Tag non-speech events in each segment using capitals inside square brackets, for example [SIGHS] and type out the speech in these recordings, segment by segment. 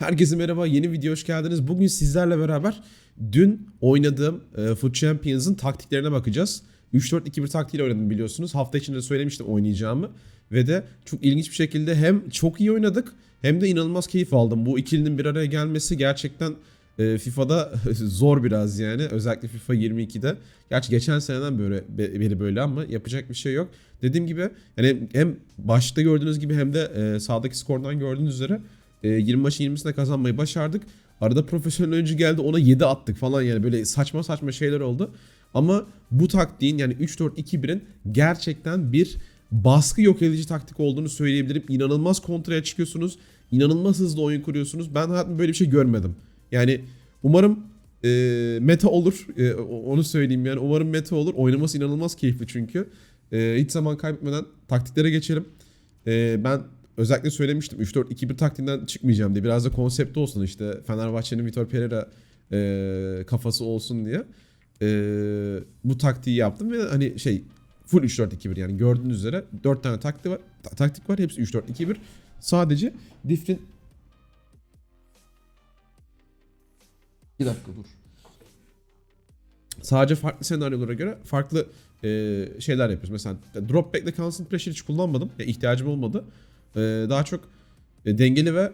Herkese merhaba, yeni video hoş geldiniz. Bugün sizlerle beraber dün oynadığım e, Foot Champions'ın taktiklerine bakacağız. 3-4-2-1 taktiğiyle oynadım biliyorsunuz. Hafta içinde de söylemiştim oynayacağımı. Ve de çok ilginç bir şekilde hem çok iyi oynadık hem de inanılmaz keyif aldım. Bu ikilinin bir araya gelmesi gerçekten e, FIFA'da [LAUGHS] zor biraz yani. Özellikle FIFA 22'de. Gerçi geçen seneden böyle beri böyle ama yapacak bir şey yok. Dediğim gibi yani hem başta gördüğünüz gibi hem de e, sağdaki skordan gördüğünüz üzere e, 20 maçın 20'sine kazanmayı başardık. Arada profesyonel oyuncu geldi ona 7 attık falan yani böyle saçma saçma şeyler oldu. Ama bu taktiğin yani 3-4-2-1'in gerçekten bir baskı yok edici taktik olduğunu söyleyebilirim. İnanılmaz kontraya çıkıyorsunuz. İnanılmaz hızlı oyun kuruyorsunuz. Ben hayatımda böyle bir şey görmedim. Yani umarım e, meta olur. E, onu söyleyeyim yani. Umarım meta olur. Oynaması inanılmaz keyifli çünkü. E, hiç zaman kaybetmeden taktiklere geçelim. E, ben özellikle söylemiştim 3-4-2-1 taktiğinden çıkmayacağım diye. Biraz da konsept olsun işte Fenerbahçe'nin Vitor Pereira e, kafası olsun diye. E, bu taktiği yaptım ve hani şey full 3-4-2-1 yani gördüğünüz üzere 4 tane taktik var. ta- taktik var hepsi 3-4-2-1. Sadece Diff'in Bir dakika dur. Sadece farklı senaryolara göre farklı e, şeyler yapıyoruz. Mesela drop back'le constant pressure hiç kullanmadım. Ya, ihtiyacım olmadı. E, daha çok e, dengeli ve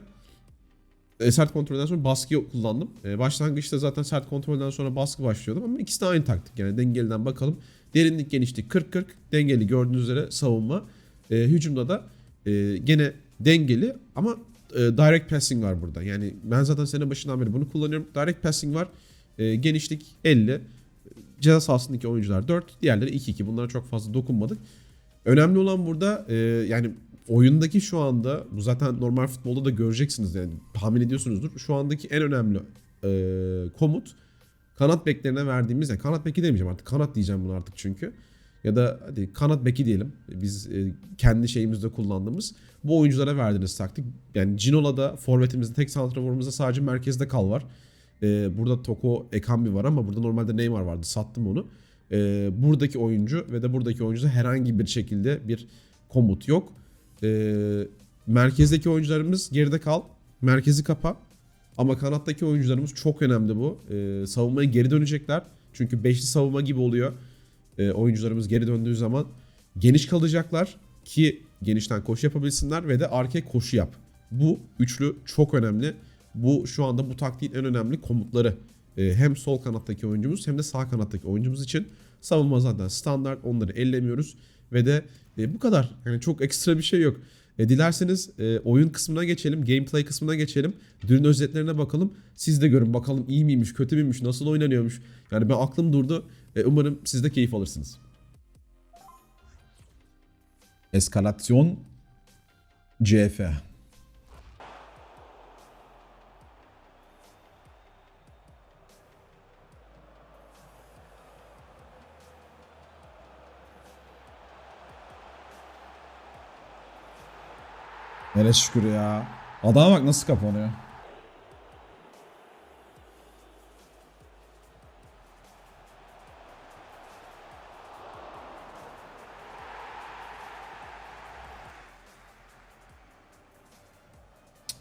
e, sert kontrolden sonra baskı kullandım. E, başlangıçta zaten sert kontrolden sonra baskı başlıyordum ama ikisi de aynı taktik. Yani dengeliden bakalım. Derinlik genişlik 40-40. Dengeli gördüğünüz üzere savunma. E, hücumda da e, gene dengeli ama e, direct passing var burada. Yani ben zaten sene başından beri bunu kullanıyorum. Direct passing var. E, genişlik 50. Ceza sahasındaki oyuncular 4. Diğerleri 2-2. Bunlara çok fazla dokunmadık. Önemli olan burada e, yani oyundaki şu anda bu zaten normal futbolda da göreceksiniz yani tahmin ediyorsunuzdur. Şu andaki en önemli e, komut kanat beklerine verdiğimiz yani kanat beki demeyeceğim artık kanat diyeceğim bunu artık çünkü. Ya da hadi kanat beki diyelim. Biz e, kendi şeyimizde kullandığımız bu oyunculara verdiğiniz taktik. Yani Cinola'da forvetimizde tek santraforumuzda sadece merkezde kal var. E, burada Toko Ekambi var ama burada normalde Neymar vardı. Sattım onu. E, buradaki oyuncu ve de buradaki oyuncuda herhangi bir şekilde bir komut yok. E, merkezdeki oyuncularımız geride kal. Merkezi kapa. Ama kanattaki oyuncularımız çok önemli bu. E, savunmaya geri dönecekler. Çünkü beşli savunma gibi oluyor. E, oyuncularımız geri döndüğü zaman geniş kalacaklar ki genişten koşu yapabilsinler ve de arkaya koşu yap. Bu üçlü çok önemli. Bu şu anda bu taktiğin en önemli komutları. E, hem sol kanattaki oyuncumuz hem de sağ kanattaki oyuncumuz için savunma zaten standart onları ellemiyoruz ve de e, bu kadar. Yani çok ekstra bir şey yok. E, dilerseniz e, oyun kısmına geçelim, gameplay kısmına geçelim. Dün özetlerine bakalım. Siz de görün bakalım iyi miymiş, kötü müymüş, nasıl oynanıyormuş. Yani ben aklım durdu. E, umarım siz de keyif alırsınız. Eskalasyon CF. Hele şükür ya. Adama bak nasıl kapanıyor.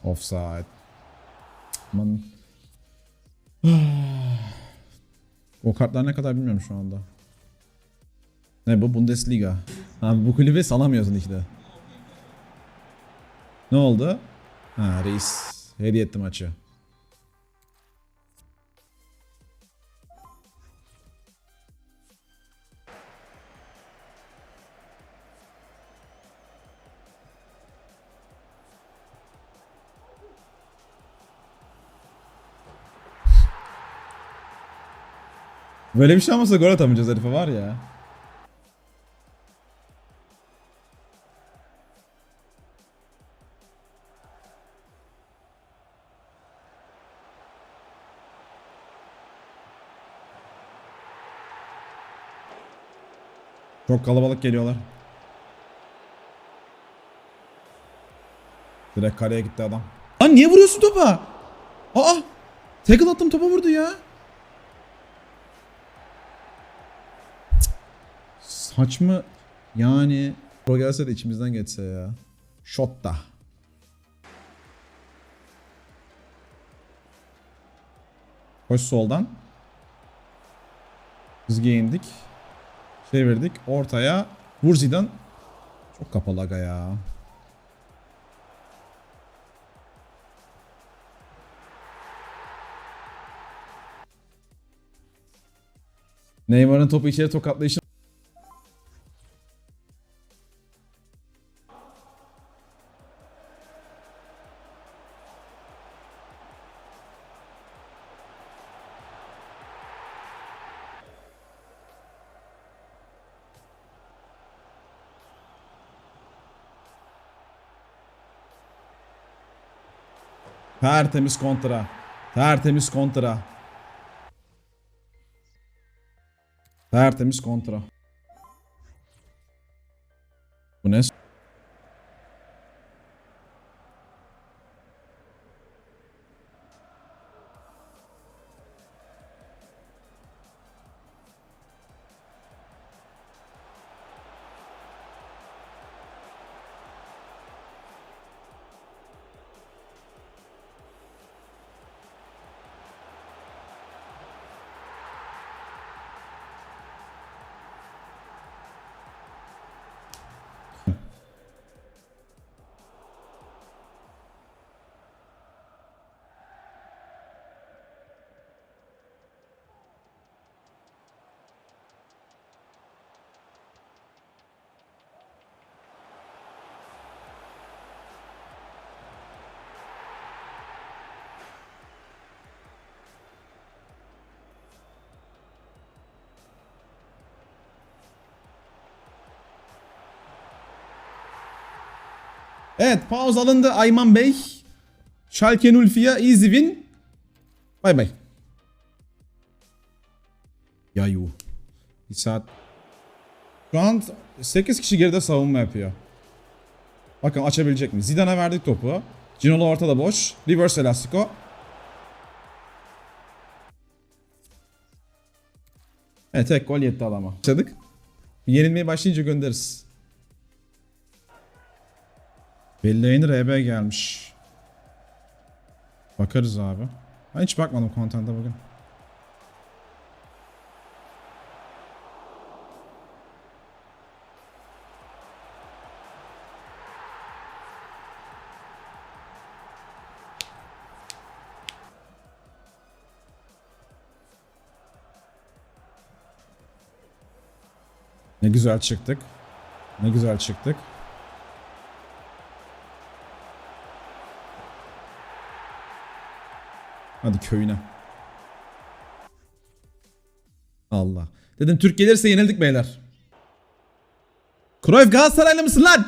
Offside. Aman. [SIGHS] o kartlar ne kadar bilmiyorum şu anda. Ne bu? Bundesliga. Ha, bu kulübe salamıyorsun işte. Ne oldu? Ha reis. Hediye etti maçı. Böyle bir şey olmasa gol atamayacağız herife var ya. Çok kalabalık geliyorlar. Direkt kaleye gitti adam. Lan niye vuruyorsun topa? Aa! Tackle attım topa vurdu ya. Cık. Saçma yani. O gelse de içimizden geçse ya. Shot da. Koş soldan. Çizgiye indik. Çevirdik. Ortaya. Vur Zidane. Çok kapalı aga ya. Neymar'ın topu içeri tokatlayışı Tertemiz kontra. Tertemiz kontra. Tertemiz kontra. Evet pause alındı Ayman Bey. Schalke Nulfi'ye easy win. Bay bay. Ya yu. Bir saat. Şu an 8 kişi geride savunma yapıyor. Bakın açabilecek mi? Zidane'a verdik topu. Cinolo ortada boş. Reverse Elastico. Evet tek gol yetti adama. Başladık. Yenilmeye başlayınca göndeririz. Belleğin RB gelmiş. Bakarız abi. Ben hiç bakmadım kontente bugün. Ne güzel çıktık. Ne güzel çıktık. Hadi köyüne. Allah. Dedim Türk gelirse yenildik beyler. Cruyff Galatasaraylı mısın lan?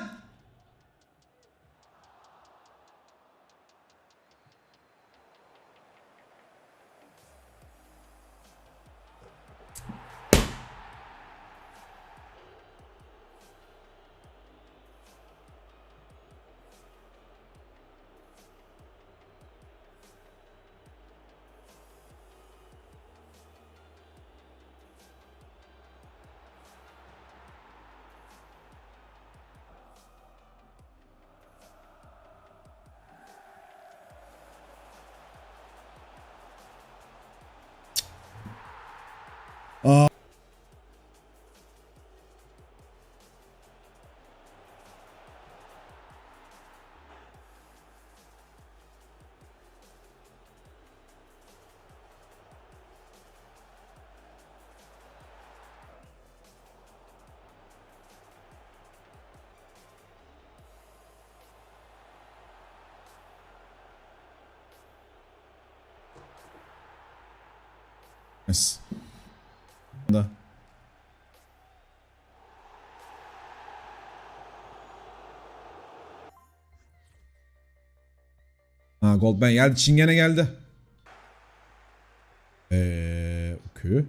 Yes. Da. Ha Goldman geldi. Çingene geldi. Eee okey.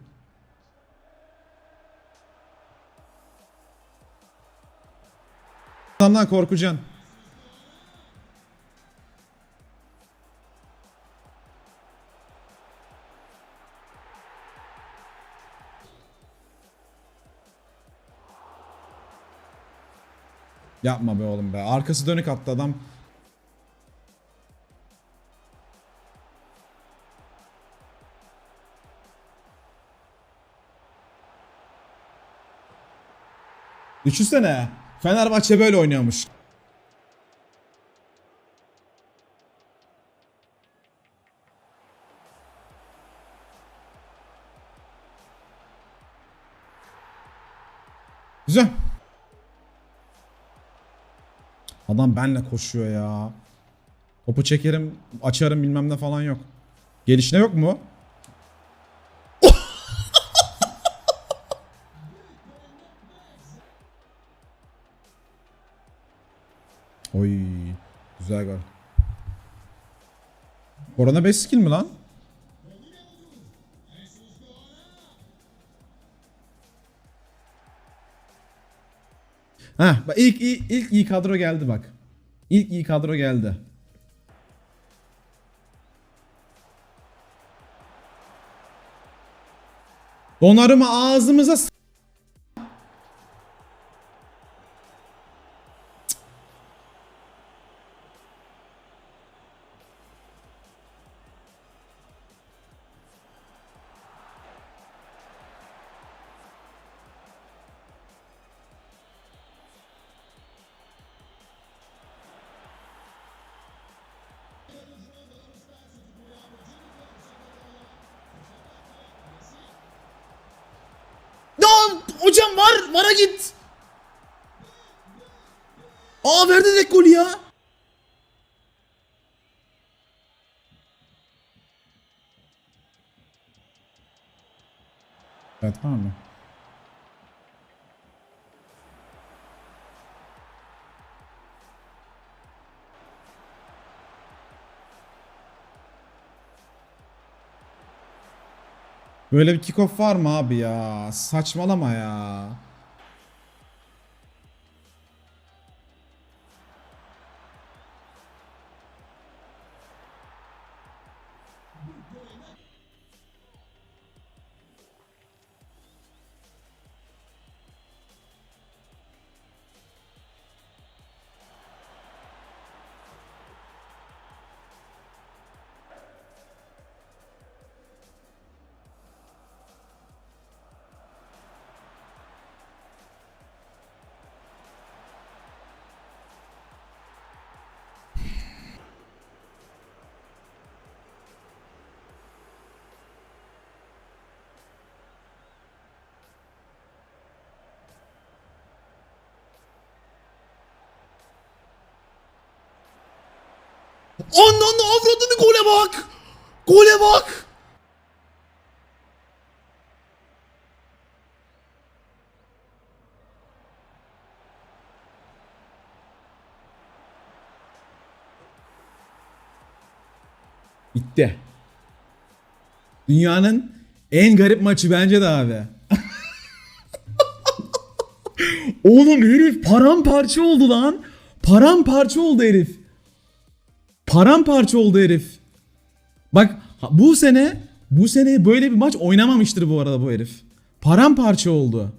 Adamdan korkacaksın. Yapma be oğlum be. Arkası dönük attı adam. Düşünsene. Fenerbahçe böyle oynuyormuş. Güzel. Adam benle koşuyor ya. Topu çekerim, açarım bilmem ne falan yok. Gelişine yok mu? [LAUGHS] Oy, güzel gol. Korona 5 skill mi lan? Heh, bak ilk, ilk, ilk iyi kadro geldi bak. İlk iyi kadro geldi. Donarımı ağzımıza hocam var. Vara git. Aa verdi direkt golü ya. Evet var mı? Böyle bir kickoff var mı abi ya? Saçmalama ya. Ananı avradını gole bak. Gole bak. Bitti. Dünyanın en garip maçı bence de abi. [LAUGHS] Oğlum herif paramparça oldu lan. Paramparça oldu herif. Paramparça oldu herif. Bak bu sene bu sene böyle bir maç oynamamıştır bu arada bu herif. Paramparça oldu.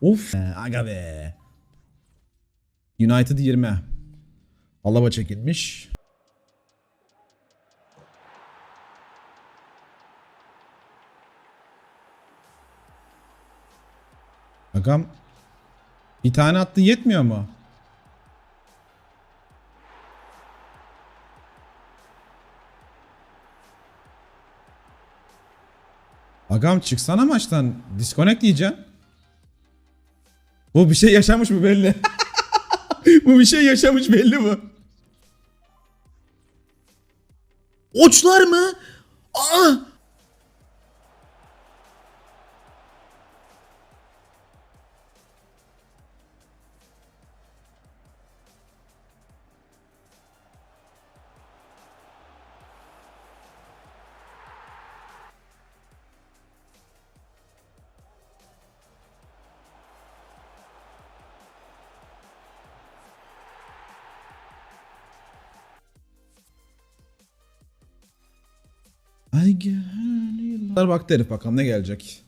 Of. Aga be. United 20. Alaba çekilmiş. Agam bir tane attı yetmiyor mu? Agam çıksana maçtan. Disconnect diyeceksin. Bu bir şey yaşamış mı belli. [LAUGHS] bu bir şey yaşamış belli mi? Oçlar mı? Aa! Ay gönül. Bak herif bakalım ne gelecek.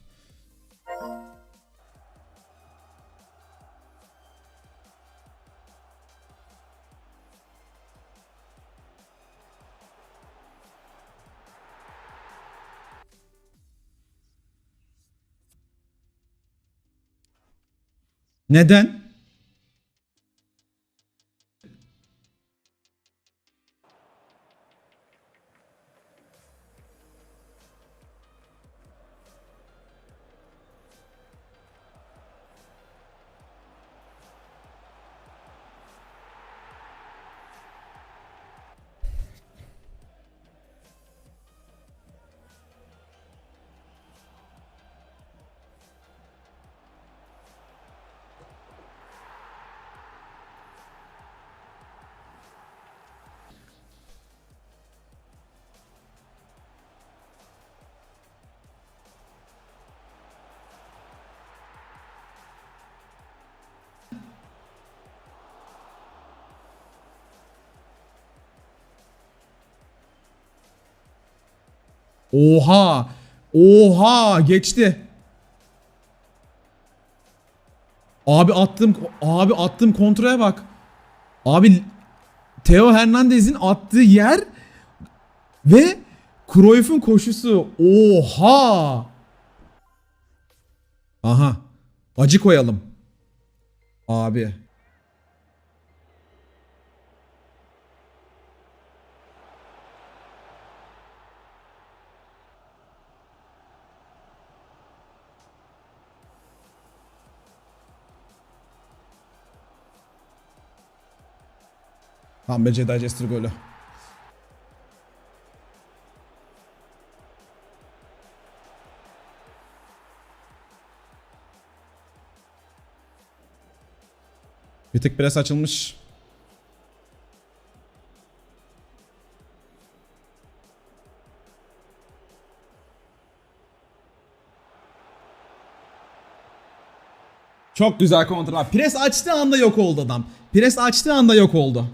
Neden? Oha! Oha! Geçti. Abi attım abi attım kontraya bak. Abi Theo Hernandez'in attığı yer ve Cruyff'un koşusu. Oha! Aha. Acı koyalım. Abi. Tam be Jedi Jester golü. Bir tık pres açılmış. Çok güzel kontra. Pres açtığı anda yok oldu adam. Pres açtığı anda yok oldu.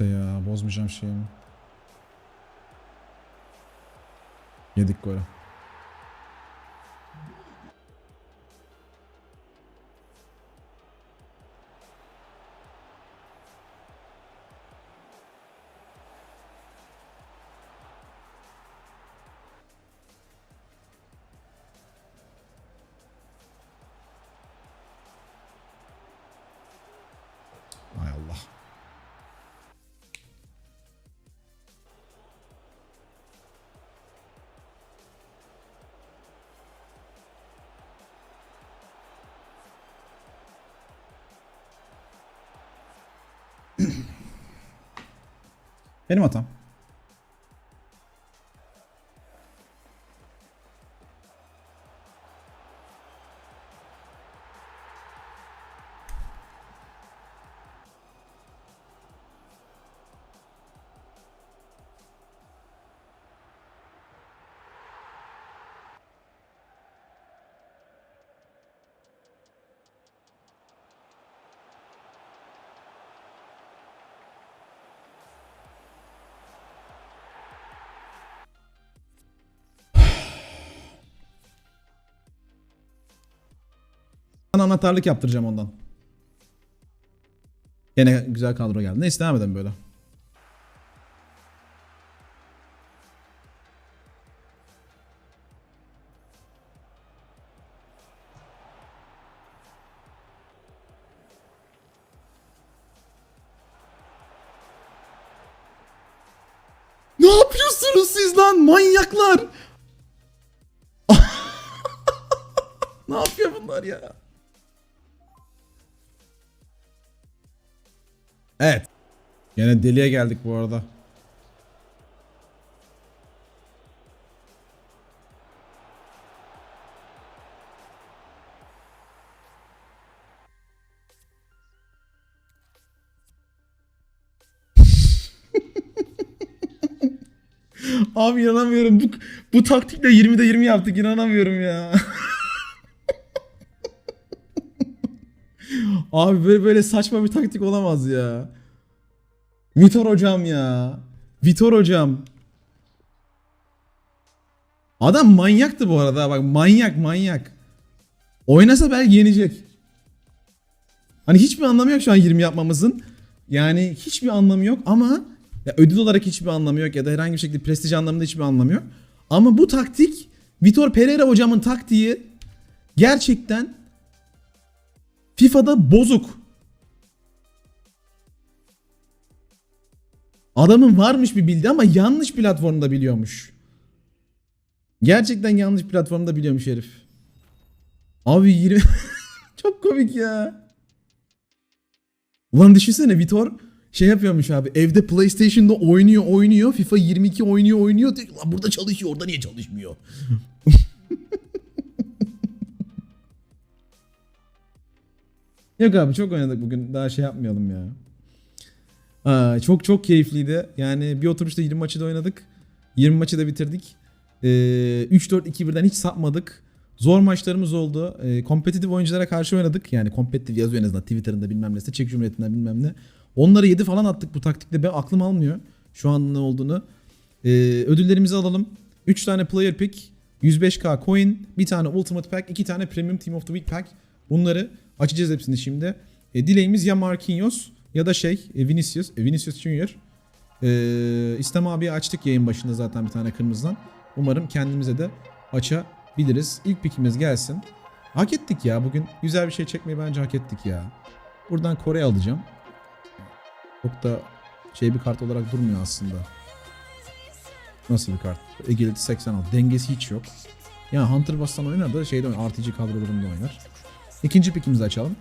İşte ya bozmayacağım şeyimi. Yedik golü. Benim hatam. Bana anahtarlık yaptıracağım ondan. Yine güzel kadro geldi. Neyse devam edelim böyle. Ne yapıyorsunuz siz lan manyaklar? [LAUGHS] ne yapıyor bunlar ya? Yine deliye geldik bu arada. [LAUGHS] Abi inanamıyorum. Bu, bu taktikle 20'de 20 yaptık. inanamıyorum ya. [LAUGHS] Abi böyle böyle saçma bir taktik olamaz ya. Vitor hocam ya. Vitor hocam. Adam manyaktı bu arada bak manyak manyak. Oynasa belki yenecek. Hani hiçbir anlamı yok şu an 20 yapmamızın. Yani hiçbir anlamı yok ama ya ödül olarak hiçbir anlamı yok ya da herhangi bir şekilde prestij anlamında hiçbir anlamı yok. Ama bu taktik Vitor Pereira hocamın taktiği gerçekten FIFA'da bozuk. Adamın varmış bir bildi ama yanlış platformda biliyormuş. Gerçekten yanlış platformda biliyormuş herif. Abi 20 [LAUGHS] çok komik ya. Ulan düşünsene Vitor şey yapıyormuş abi evde PlayStation'da oynuyor oynuyor FIFA 22 oynuyor oynuyor diyor, lan burada çalışıyor orada niye çalışmıyor? [LAUGHS] Yok abi çok oynadık bugün daha şey yapmayalım ya. Aa, çok çok keyifliydi. Yani bir oturuşta 20 maçı da oynadık. 20 maçı da bitirdik. Ee, 3-4-2-1'den hiç sapmadık. Zor maçlarımız oldu. Ee, kompetitif oyunculara karşı oynadık. Yani kompetitif yazıyor en azından Twitter'ında bilmem ne. Çek Cumhuriyeti'nden bilmem ne. Onları 7 falan attık bu taktikle. Ben aklım almıyor şu an ne olduğunu. Ee, ödüllerimizi alalım. 3 tane player pick, 105k coin, bir tane ultimate pack, 2 tane premium team of the week pack. Bunları açacağız hepsini şimdi. E, dileğimiz ya Marquinhos ya da şey e, Vinicius, e, Vinicius Junior. E, İslam abi açtık yayın başında zaten bir tane kırmızıdan. Umarım kendimize de açabiliriz. İlk pikimiz gelsin. Hak ettik ya bugün güzel bir şey çekmeyi bence hak ettik ya. Buradan Kore alacağım. Çok da şey bir kart olarak durmuyor aslında. Nasıl bir kart? Agility 86. Dengesi hiç yok. Yani Hunter Bass'tan oynar da şeyde oynar. RPG kadrolarında oynar. İkinci pikimizi açalım.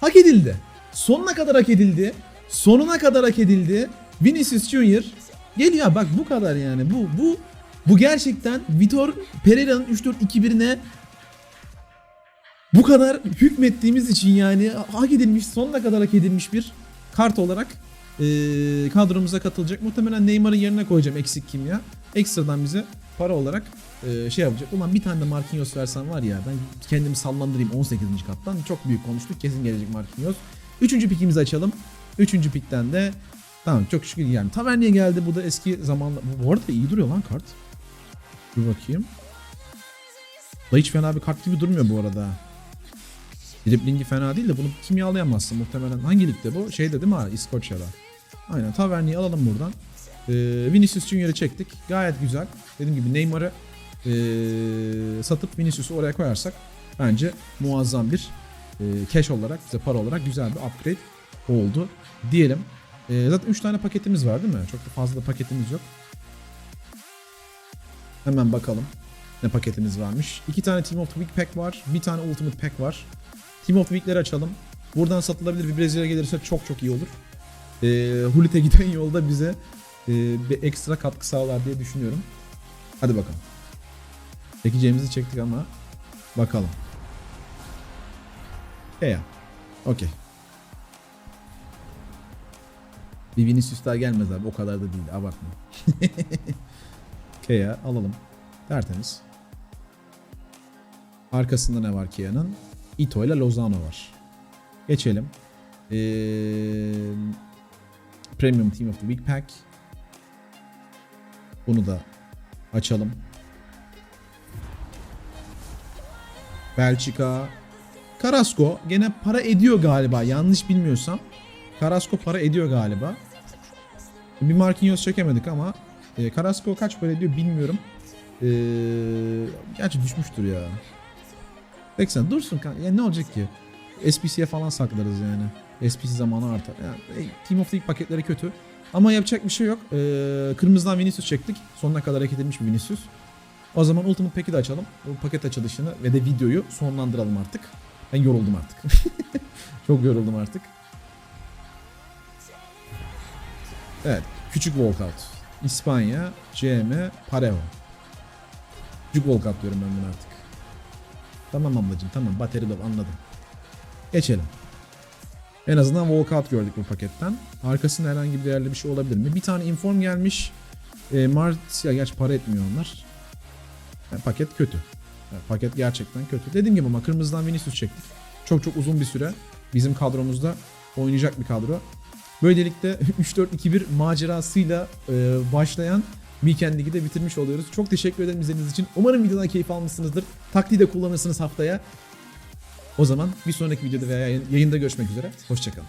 Hak edildi. Sonuna kadar hak edildi. Sonuna kadar hak edildi. Vinicius Junior geliyor bak bu kadar yani. Bu bu bu gerçekten Vitor Pereira'nın 3-4-2-1'ine bu kadar hükmettiğimiz için yani hak edilmiş sonuna kadar hak edilmiş bir kart olarak eee, kadromuza katılacak. Muhtemelen Neymar'ın yerine koyacağım eksik kimya. Ekstradan bize para olarak eee, şey yapacak. Ulan bir tane de Marquinhos versen var ya ben kendimi sallandırayım 18. kattan. Çok büyük konuştuk. Kesin gelecek Marquinhos. Üçüncü pikimizi açalım. Üçüncü pikten de tamam çok şükür yani Taverniye geldi. Bu da eski zamanla. Bu- arada iyi duruyor lan kart. Dur bakayım. Da hiç fena bir kart gibi durmuyor bu arada. Driblingi fena değil de bunu kimyalayamazsın muhtemelen. Hangi ligde bu? Şeyde değil mi? İskoçya'da. Aynen Taverni'yi alalım buradan. Ee, Vinicius Junior'ı çektik. Gayet güzel. Dediğim gibi Neymar'ı ee, satıp Vinicius'u oraya koyarsak bence muazzam bir ee, cash olarak, bize para olarak güzel bir upgrade oldu diyelim. Ee, zaten 3 tane paketimiz var değil mi? Çok da fazla da paketimiz yok. Hemen bakalım ne paketimiz varmış. 2 tane Team of the Week pack var. Bir tane Ultimate pack var. Team of the Week'leri açalım. Buradan satılabilir bir Brezilya gelirse çok çok iyi olur. Ee, Hulit'e giden yolda bize e, bir ekstra katkı sağlar diye düşünüyorum. Hadi bakalım. Çekeceğimizi çektik ama bakalım. E ya. Okey. Bir Vinicius'lar gelmez abi. O kadar da değil. Abartma. [LAUGHS] Kea alalım. Tertemiz. Arkasında ne var Kea'nın? Ito ile Lozano var. Geçelim. Ee, Premium Team of the Week Pack. Bunu da açalım. Belçika. Carrasco gene para ediyor galiba yanlış bilmiyorsam. Carrasco para ediyor galiba. Bir Marquinhos çekemedik ama e, Carrasco kaç para ediyor bilmiyorum. E, gerçi düşmüştür ya. 80 dursun kanka. Ne olacak ki? SPC'ye falan saklarız yani. SPC zamanı artar. Yani, e, Team of the Week paketleri kötü. Ama yapacak bir şey yok. E, kırmızıdan Vinicius çektik. Sonuna kadar hak edilmiş bir Vinicius. O zaman Ultimate Pack'i de açalım. Bu paket açılışını ve de videoyu sonlandıralım artık. Ben yoruldum artık. [LAUGHS] Çok yoruldum artık. Evet. Küçük walkout. İspanya, CM, Parejo. Küçük walkout diyorum ben bunu artık. Tamam ablacığım tamam. Bateri dolu anladım. Geçelim. En azından walkout gördük bu paketten. Arkasında herhangi bir değerli bir şey olabilir mi? Bir tane inform gelmiş. E, Martia gerçi para etmiyor onlar. Yani paket kötü. Yani paket gerçekten kötü. Dediğim gibi ama kırmızıdan Vinicius çektik. Çok çok uzun bir süre bizim kadromuzda oynayacak bir kadro. Böylelikle [LAUGHS] 3-4-2-1 macerasıyla e, başlayan Weekend de bitirmiş oluyoruz. Çok teşekkür ederim izlediğiniz için. Umarım videodan keyif almışsınızdır. Taktiği de kullanırsınız haftaya. O zaman bir sonraki videoda veya yayın- yayında görüşmek üzere. Hoşçakalın.